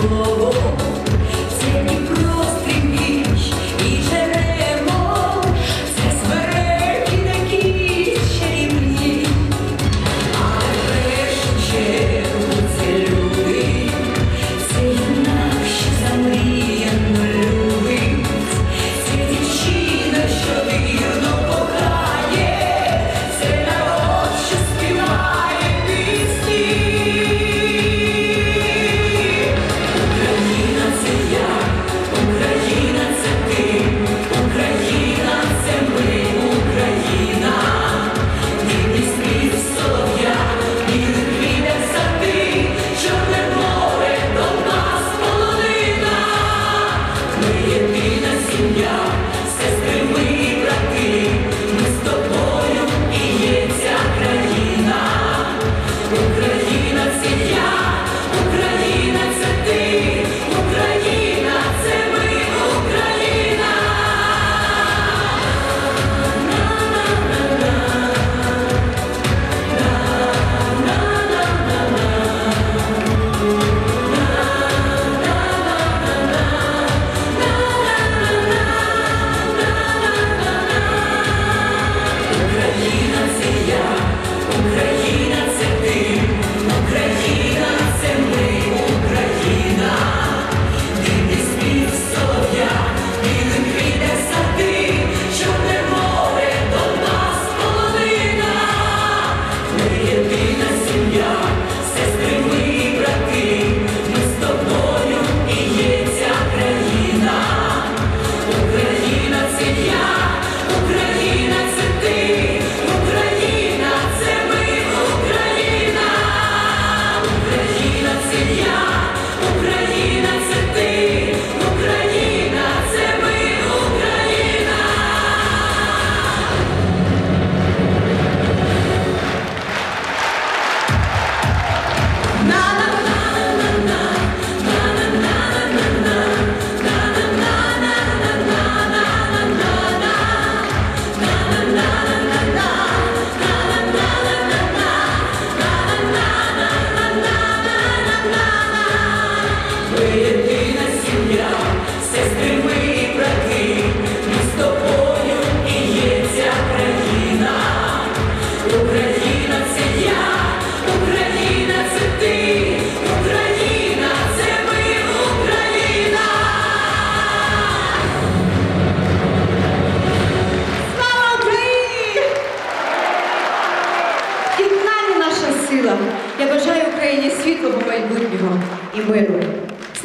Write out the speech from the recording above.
novo. Ucrânia, Ucrânia. сила. Я бажаю Україні світлого майбутнього і миру. З